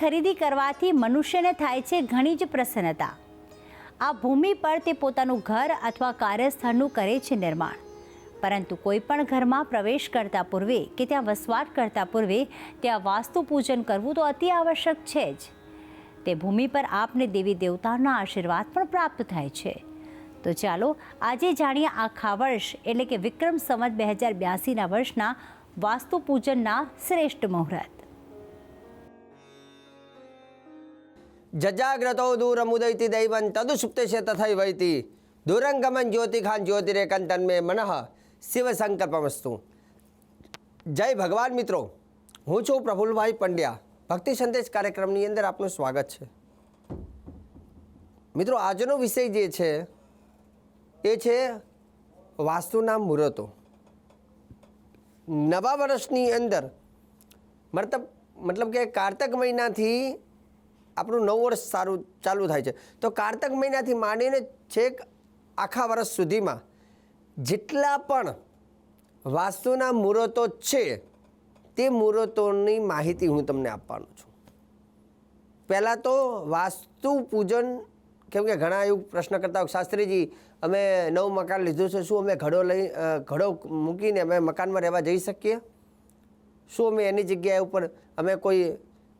ખરીદી કરવાથી મનુષ્યને થાય છે ઘણી જ પ્રસન્નતા. આ ભૂમિ પર તે પોતાનું ઘર અથવા કાર્યસ્થળનું કરે છે નિર્માણ. પરંતુ કોઈ પણ ઘરમાં પ્રવેશ કરતા પૂર્વે કે ત્યાં વસવાટ કરતા પૂર્વે ત્યાં વાસ્તુ પૂજન કરવું તો અતિ આવશ્યક છે જ. તે ભૂમિ પર આપને દેવી દેવતાના આશીર્વાદ પણ પ્રાપ્ત થાય છે. તો ચાલો આજે જાણીએ આખા વર્ષ એટલે કે વિક્રમ સંવત બે હજાર બ્યાસીના વર્ષના વાસ્તુ પૂજનના શ્રેષ્ઠ મુહૂર્ત. જજાગ્રતો દૂરમુદૈતિ દૈવં તદુસુપ્તેશે તથૈવૈતિ દૂરંગમન જ્યોતિખાન જ્યોતિરેકન તન્મે મનઃ શિવ સંકલ્પમસ્તુ જય ભગવાન મિત્રો હું છું પ્રફુલભાઈ પંડ્યા ભક્તિ સંદેશ કાર્યક્રમની અંદર આપનું સ્વાગત છે મિત્રો આજનો વિષય જે છે એ છે વાસ્તુના મુહૂર્તો નવા વર્ષની અંદર મતલબ મતલબ કે કારતક મહિનાથી આપણું નવું વર્ષ સારું ચાલુ થાય છે. તો કારતક મહિનાથી માંડીને છેક આખા વર્ષ સુધીમાં જેટલા પણ વાસ્તુના મુહૂર્તો છે, તે મુહૂર્તોની માહિતી હું તમને આપવાનો છું. પહેલાં તો વાસ્તુ પૂજન, કેમ કે ઘણા એવું પ્રશ્ન કરતા હોય, શાસ્ત્રીજી, અમે નવું મકાન લીધું છે, શું અમે ઘડો લઈ ઘડો મૂકીને અમે મકાનમાં રહેવા જઈ શકીએ? શું અમે એની જગ્યાએ ઉપર, અમે કોઈ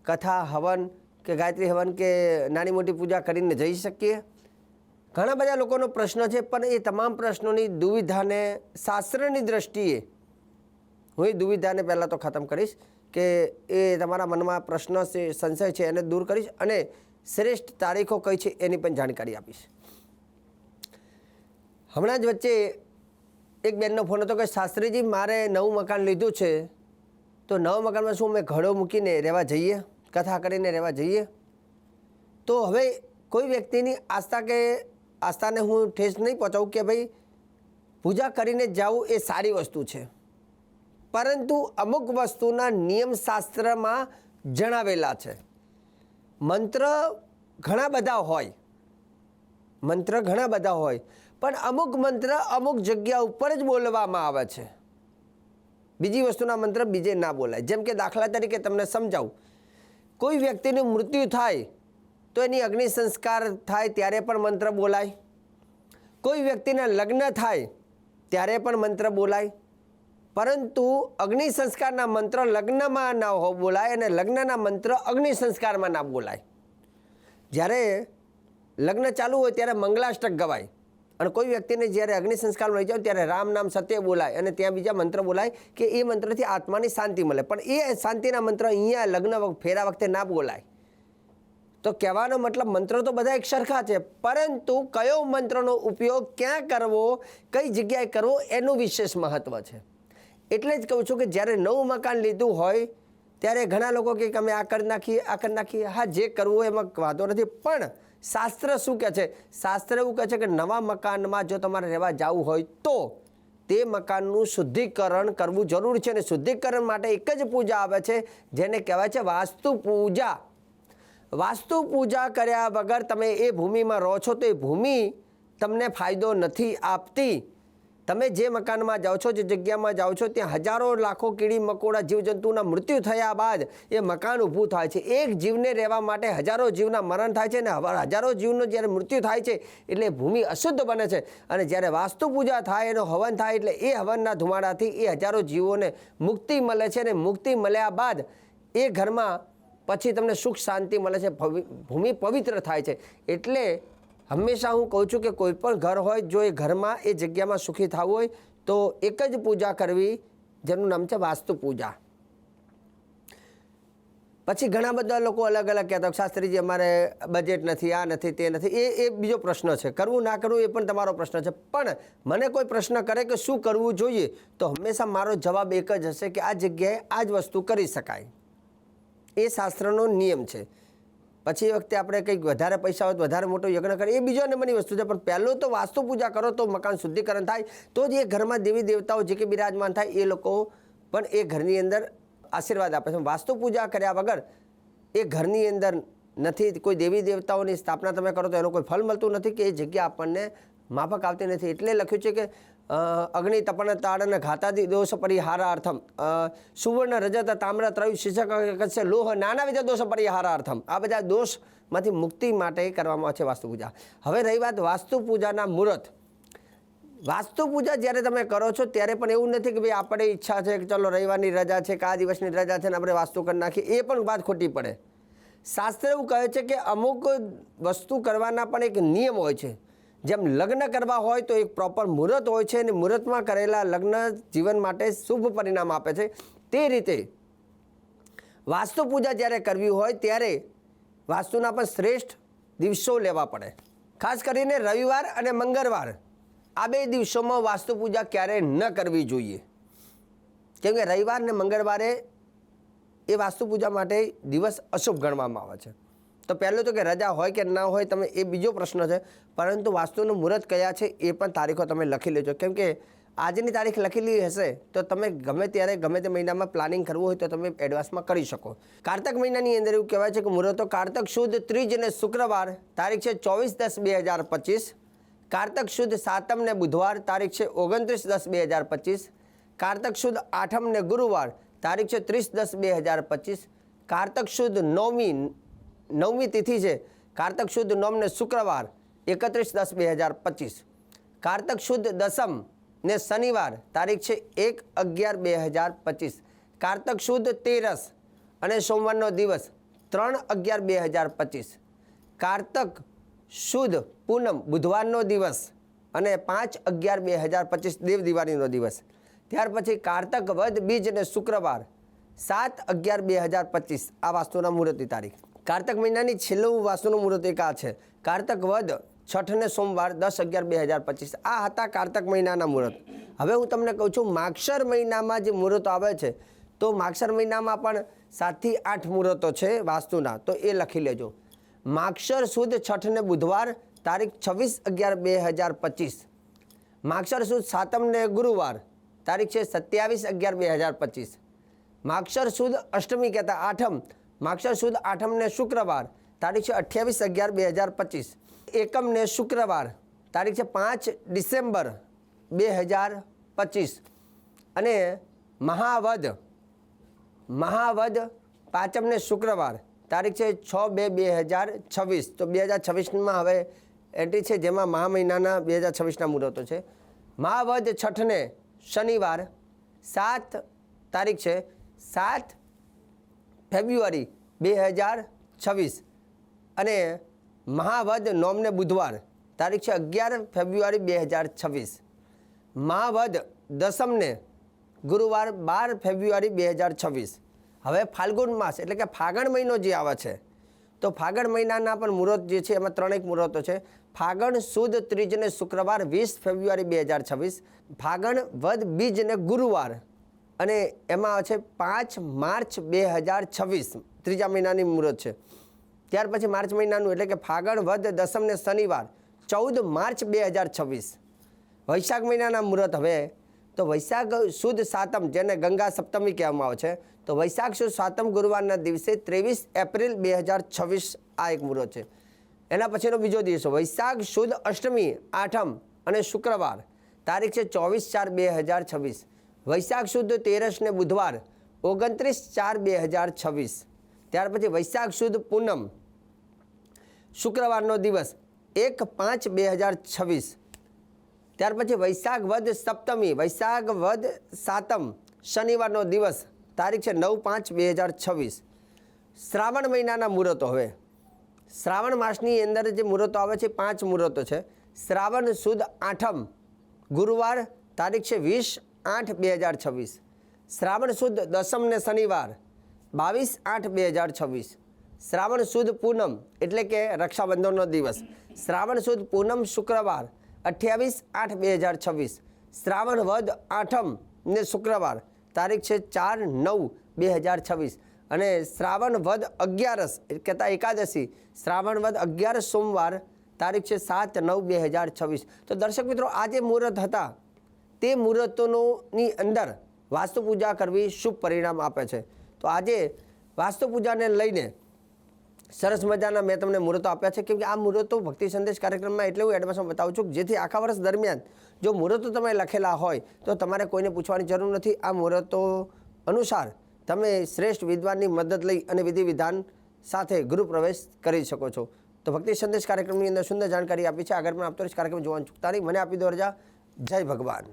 કથા, હવન કે ગાયત્રી હવન કે નાની મોટી પૂજા કરીને જઈ શકીએ? ઘણા બધા લોકોનો પ્રશ્ન છે, પણ એ તમામ પ્રશ્નોની દુવિધાને, શાસ્ત્રની દ્રષ્ટિએ હું એ દુવિધાને પહેલાં તો ખતમ કરીશ કે એ તમારા મનમાં પ્રશ્ન છે, સંશય છે, એને દૂર કરીશ અને શ્રેષ્ઠ તારીખો કઈ છે એની પણ જાણકારી આપીશ. હમણાં જ વચ્ચે એક બેનનો ફોન હતો કે, શાસ્ત્રીજી, મારે નવું મકાન લીધું છે, તો નવા મકાનમાં શું અમે ઘડો મૂકીને રહેવા જઈએ? કથા કરીને રહેવા જઈએ. તો હવે કોઈ વ્યક્તિની આસ્થા કે આસ્થાને હું ઠેસ નહીં પહોંચાવું કે ભાઈ પૂજા કરીને જવું એ સારી વસ્તુ છે. પરંતુ અમુક વસ્તુના નિયમશાસ્ત્રમાં જણાવેલા છે. મંત્ર ઘણા બધા હોય. મંત્ર ઘણા બધા હોય. પણ અમુક મંત્ર અમુક જગ્યા ઉપર જ બોલવામાં આવે છે. બીજી વસ્તુના મંત્ર બીજે ના બોલાય. જેમ કે દાખલા તરીકે તમને સમજાવું. કોઈ વ્યક્તિનું મૃત્યુ થાય તો એની અગ્નિ સંસ્કાર થાય ત્યારે પણ મંત્ર બોલાય. કોઈ વ્યક્તિના લગ્ન થાય ત્યારે પણ મંત્ર બોલાય. પરંતુ અગ્નિ સંસ્કારના મંત્ર લગ્નમાં ના હો, બોલાય અને લગ્નના મંત્ર અગ્નિ સંસ્કારમાં ના બોલાય. જ્યારે લગ્ન ચાલુ હોય ત્યારે મંગલાષ્ટક ગવાય. અને કોઈ વ્યક્તિને જ્યારે અગ્નિ સંસ્કારમાં લઈ જાઓ ત્યારે રામ નામ સત્ય બોલાય અને ત્યાં બીજા મંત્ર બોલાય કે એ મંત્રથી આત્માની શાંતિ મળે. પણ એ શાંતિના મંત્ર અહીંયા લગ્ન ફેરા વખતે ના બોલાય. તો કહેવાનો મતલબ મંત્રો તો બધા એક સરખા છે, પરંતુ કયો મંત્રનો ઉપયોગ ક્યાં કરવો, કઈ જગ્યાએ કરવો એનું વિશેષ મહત્ત્વ છે. એટલે જ કહું છું કે જ્યારે નવું મકાન લીધું હોય, ત્યારે ઘણા લોકો કે અમે આ કરી નાખીએ, આ કરી નાખીએ. હા, જે કરવું એમાં વાંધો નથી, પણ શાસ્ત્ર શું કહે છે? શાસ્ત્ર એવું કહે છે કે નવા મકાનમાં જો તમારે રહેવા જવું હોય તો તે મકાનનું શુદ્ધિકરણ કરવું જરૂરી છે અને શુદ્ધિકરણ માટે એક જ પૂજા આવે છે, જેને કહેવાય છે વાસ્તુ પૂજા. વાસ્તુ પૂજા કર્યા વગર તમે એ ભૂમિમાં રહો છો તો એ ભૂમિ તમને ફાયદો નથી આપતી. તમે જે મકાનમાં જાઓ છો, જે જગ્યામાં જાઓ છો, ત્યાં હજારો લાખો કીડી મકોડા જીવજંતુના મૃત્યુ થયા બાદ એ મકાન ઊભું થાય છે. એક જીવને રહેવા માટે હજારો જીવના મરણ થાય છે અને હજારો જીવનું જ્યારે મૃત્યુ થાય છે, એટલે ભૂમિ અશુદ્ધ બને છે. અને જ્યારે વાસ્તુ પૂજા થાય, એનો હવન થાય, એટલે એ હવનના ધુમાડાથી એ હજારો જીવોને મુક્તિ મળે છે અને મુક્તિ મળ્યા બાદ એ ઘરમાં પછી તમને સુખ શાંતિ મળે છે ભૂમિ પવિત્ર થાય છે. એટલે હંમેશા હું કહું છું કે કોઈ પણ ઘર હોય, જો એ ઘરમાં એ જગ્યામાં સુખી થવું હોય, તો એક જ પૂજા કરવી, જેનું નામ છે વાસ્તુ પૂજા. પછી ઘણા બધા લોકો અલગ અલગ કહેતા શાસ્ત્રીજી, અમારે બજેટ નથી, આ નથી, તે નથી. એ એ બીજો પ્રશ્ન છે. કરવું ના કરવું એ પણ તમારો પ્રશ્ન છે. પણ મને કોઈ પ્રશ્ન કરે કે શું કરવું જોઈએ, તો હંમેશા મારો જવાબ એક જ હશે કે આ જગ્યાએ આ જ વસ્તુ કરી શકાય. એ શાસ્ત્રનો નિયમ છે. પછી વખતે આપણે કંઈક વધારે પૈસા હોય તો વધારે મોટો યજ્ઞ કરીએ, એ બીજો નંબરની વસ્તુ છે. પણ પહેલું તો વાસ્તુ પૂજા કરો તો મકાન શુદ્ધિકરણ થાય. તો જ એ ઘરમાં દેવી દેવતાઓ જે કે બિરાજમાન થાય એ લોકો પણ એ ઘરની અંદર આશીર્વાદ આપે છે. વાસ્તુ પૂજા કર્યા વગર એ ઘરની અંદર નથી, કોઈ દેવી દેવતાઓની સ્થાપના તમે કરો તો એનું કોઈ ફળ મળતું નથી કે એ જગ્યા આપણને માફક આવતી નથી. એટલે લખ્યું છે કે અગ્નિ, તપન તાડન ઘાતાદિ દોષ પરિહારાર્થમ. સુવર્ણ, રજત, તામ્ર, ત્રયુ શિષક કચ્છ લોહ નાનાવિધ દોષ પરિહારાર્થમ. આ બધા દોષમાંથી મુક્તિ માટે કરવામાં આવે છે વાસ્તુ પૂજા. હવે રહી વાત વાસ્તુ પૂજાના મુહૂર્ત. વાસ્તુ પૂજા જ્યારે તમે કરો છો ત્યારે પણ એવું નથી કે ભાઈ આપણે ઈચ્છા છે કે ચલો રવિવારની રજા છે, કે આ દિવસની રજા છે ને આપણે વાસ્તુ કરી નાખીએ, એ પણ વાત ખોટી પડે. શાસ્ત્ર એવું કહે છે કે અમુક વસ્તુ કરવાના પણ એક નિયમ હોય છે. જેમ લગ્ન કરવા હોય તો એક પ્રોપર મુહૂર્ત હોય છે અને મુહૂર્તમાં કરેલા લગ્ન જીવન માટે શુભ પરિણામ આપે છે. તે રીતે વાસ્તુ પૂજા જ્યારે કરવી હોય ત્યારે વાસ્તુના પણ શ્રેષ્ઠ દિવસો લેવા પડે. ખાસ કરીને રવિવાર અને મંગળવાર. આ બે દિવસોમાં વાસ્તુ પૂજા ક્યારેય ન કરવી જોઈએ. કેમ કે રવિવાર અને મંગળવારે એ વાસ્તુ પૂજા માટે દિવસ અશુભ ગણવામાં આવે છે. તો પહેલું તો કે રજા હોય કે ના હોય તમે એ બીજો પ્રશ્ન છે. પરંતુ વાસ્તુનું મુહૂર્ત કયા છે એ પણ તારીખો તમે લખી લેજો. કેમ કે આજની તારીખ લખેલી હશે તો તમે ગમે ત્યારે ગમે તે મહિનામાં પ્લાનિંગ કરવું હોય તો તમે એડવાન્સમાં કરી શકો. કારતક મહિનાની અંદર એવું કહેવાય છે કે મુહૂર્તો કારતક શુદ્ધ ત્રીજ અને શુક્રવાર. તારીખ છે ચોવીસ દસ બે હજાર પચીસ. કારતક શુદ્ધ સાતમ ને બુધવાર. તારીખ છે ઓગણત્રીસ દસ બે હજાર પચીસ. કારતક શુદ્ધ આઠમ ને ગુરુવાર. તારીખ છે ત્રીસ દસ બે હજાર પચીસ. કારતક શુદ્ધ નવમી નવમી તિથિ છે. કારતક શુદ્ધ નોમને શુક્રવાર, એકત્રીસ દસ બે હજાર પચીસ. કારતક શુદ્ધ દસમ ને શનિવાર, તારીખ છે એક અગિયાર બે હજાર પચીસ. કારતક શુદ્ધ તેરસ અને સોમવારનો દિવસ, ત્રણ અગિયાર બે હજાર પચીસ. કારતક શુદ્ધ પૂનમ, બુધવારનો દિવસ અને પાંચ અગિયાર બે હજાર પચીસ, દેવ દિવાળીનો દિવસ. ત્યાર પછી કારતક વધ બીજ અને શુક્રવાર, સાત અગિયાર બે હજાર પચીસ. આ વાસ્તુના મુહૂર્તની તારીખ. કારતક મહિનાની છેલ્લું વાસ્તુનું મુહૂર્ત એક આ છે. કારતક વદ, છઠ ને સોમવાર દસ અગિયાર બે હજાર પચીસ. આ હતા કારતક મહિનાના મુહૂર્ત. હવે હું તમને કહું છું માક્ષર મહિનામાં જે મુહૂર્તો આવે છે, તો માક્ષર મહિનામાં પણ સાતથી આઠ મુહૂર્તો છે વાસ્તુના. તો એ લખી લેજો. માક્ષર સુદ, છઠ ને બુધવાર તારીખ છવ્વીસ અગિયાર બે હજાર પચીસ. માક્ષર સુદ, સાતમ ને ગુરુવાર તારીખ છે સત્યાવીસ અગિયાર બે હજાર પચીસ. માક્ષર સુદ, અષ્ટમી કહેતા આઠમ. માક્ષર સુદ આઠમ ને શુક્રવાર, તારીખ છે અઠ્યાવીસ અગિયાર બે હજાર પચીસ. એકમ ને શુક્રવાર, તારીખ છે પાંચ ડિસેમ્બર બે હજાર પચીસ. અને મહાવદ મહાવદ પાંચમ ને શુક્રવાર, તારીખ છે છ બે બે હજાર છવ્વીસ. તો બે હજાર છવ્વીસમાં હવે એન્ટ્રી છે જેમાં મહા મહિનાના બે હજાર છવ્વીસના મુહૂર્તો છે. મહાવદ છઠને શનિવાર, સાત તારીખ છે સાત ફેબ્રુઆરી બે હજાર છવ્વીસ. અને મહાવદ નોમને બુધવાર, તારીખ છે અગિયાર ફેબ્રુઆરી બે હજાર છવ્વીસ. મહાવદ દસમને ગુરુવાર બાર ફેબ્રુઆરી બે હજાર છવ્વીસ. હવે ફાલ્ગુન માસ, એટલે કે ફાગણ મહિનો જે આવે છે, તો ફાગણ મહિનાના પણ મુહૂર્ત જે છે, એમાં ત્રણેક મુહૂર્તો છે. ફાગણ સુદ ત્રીજને શુક્રવાર વીસ ફેબ્રુઆરી બે હજાર છવ્વીસ. ફાગણ વદ બીજ ને ગુરુવાર અને એમાં છે પાંચ માર્ચ બે હજાર છવ્વીસ, ત્રીજા મહિનાની મુહૂર્ત છે. ત્યાર પછી માર્ચ મહિનાનું એટલે કે ફાગણ વધ દસમ ને શનિવાર, ચૌદ માર્ચ બે હજાર છવ્વીસ. વૈશાખ મહિનાના મુહૂર્ત હવે. તો વૈશાખ સુદ સાતમ, જેને ગંગા સપ્તમી કહેવામાં આવે છે, તો વૈશાખ સુદ સાતમ ગુરુવારના દિવસે ત્રેવીસ એપ્રિલ બે હજાર છવ્વીસ આ એક મુહૂર્ત છે. એના પછીનો બીજો દિવસ, વૈશાખ સુદ અષ્ટમી, આઠમ અને શુક્રવાર, તારીખ છે ચોવીસ ચાર બે હજાર છવ્વીસ. વૈશાખ શુદ્ધ તેરસ ને બુધવાર ઓગણત્રીસ ચાર બે હજાર છવ્વીસ. ત્યાર પછી વૈશાખ સુદ પૂનમ શુક્રવારનો દિવસ એક પાંચ બે હજાર છવ્વીસ. ત્યાર પછી વૈશાખ વદ સપ્તમી, વૈશાખ વદ સાતમ શનિવારનો દિવસ તારીખ છે નવ પાંચ બે હજાર છવ્વીસ. શ્રાવણ મહિનાના મુહૂર્તો હવે. શ્રાવણ માસની અંદર જે મુહૂર્તો આવે છે પાંચ મુહૂર્તો છે. શ્રાવણ સુદ આઠમ ગુરુવાર તારીખ છે વીસ આઠ બે હજાર છવ્વીસ. શ્રાવણ સુદ દસમ ને શનિવાર, બાવીસ આઠ બે હજાર છવ્વીસ. શ્રાવણ સુદ પૂનમ એટલે કે રક્ષાબંધનનો દિવસ. શ્રાવણ સુદ પૂનમ શુક્રવાર, અઠ્યાવીસ આઠ બે હજાર છવ્વીસ. શ્રાવણ વદ આઠમ ને શુક્રવાર, તારીખ છે ચાર નવ બે હજાર છવ્વીસ. અને શ્રાવણ વદ અગિયારસ કહેતા એકાદશી. શ્રાવણ વદ અગિયારસ સોમવાર, તારીખ છે સાત નવ બે હજાર છવ્વીસ. તો દર્શક મિત્રો, આ જે મુહૂર્ત હતા તે મુહૂર્તોની અંદર વાસ્તુ પૂજા કરવી શુભ પરિણામ આપે છે. તો આજે વાસ્તુ પૂજાને લઈને સરસ મજાના મેં તમને મુહૂર્તો આપ્યા છે. કેમ કે આ મુહૂર્તો ભક્તિ સંદેશ કાર્યક્રમમાં એટલે હું એડવાન્સમાં બતાવું છું જેથી આખા વર્ષ દરમિયાન જો મુહૂર્તો તમે લખેલા હોય તો તમારે કોઈને પૂછવાની જરૂર નથી. આ મુહૂર્તો અનુસાર તમે શ્રેષ્ઠ વિદ્વાનની મદદ લઈ અને વિધિ વિધાન સાથે ગૃહ પ્રવેશ કરી શકો છો. તો ભક્તિ સંદેશ કાર્યક્રમની અંદર સુંદર જાણકારી આપી છે. આગળ પણ આપતો રહીશ કાર્યક્રમ જોવાનું ચૂકતા નહીં. મને આપી દો રજા જય ભગવાન.